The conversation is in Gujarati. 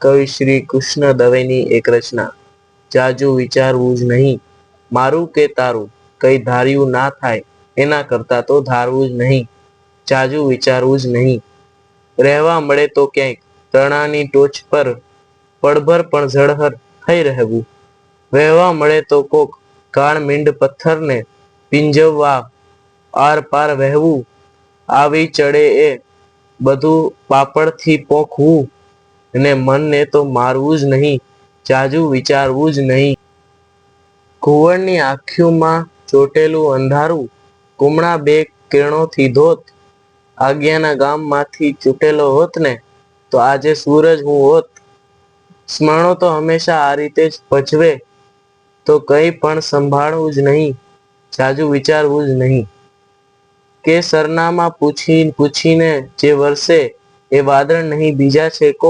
કવિ શ્રી કૃષ્ણ દવેની એક રચના? જાજુ વિચારવું જ નહીં. મારું કે તારું? કઈ ધાર્યું ના થાય. એના કરતા તો ધારવું જ નહીં. જાજુ વિચારવું જ નહીં. રહેવા મળે તો ક્યાંક. તણાની ટોચ પર પડભર પણ ઝળહર થઈ રહેવું. વહેવા મળે તો કોક કાળ મીંડ પથ્થરને પીંજવવા આર પાર વહેવું. આવી ચડે એ બધું પાપડથી પોખવું. અને મનને તો મારવું જ નહીં, જાજુ વિચારવું જ નહીં. ઘુવડની આંખીઓમાં ચોટેલું અંધારું કુમળા બે કિરણોથી ધોત આજ્ઞાના ગામમાંથી ચૂંટેલો હોત ને, તો આજે સૂરજ હું હોત. સ્મરણો તો હંમેશા આ રીતે જ ભજવે, તો કંઈ પણ સંભાળવું જ નહીં, જાજુ વિચારવું જ નહીં. કે સરનામા પૂછી, પૂછીને જે વરસે, એ વાદળ નહીં, બીજા છે કોક.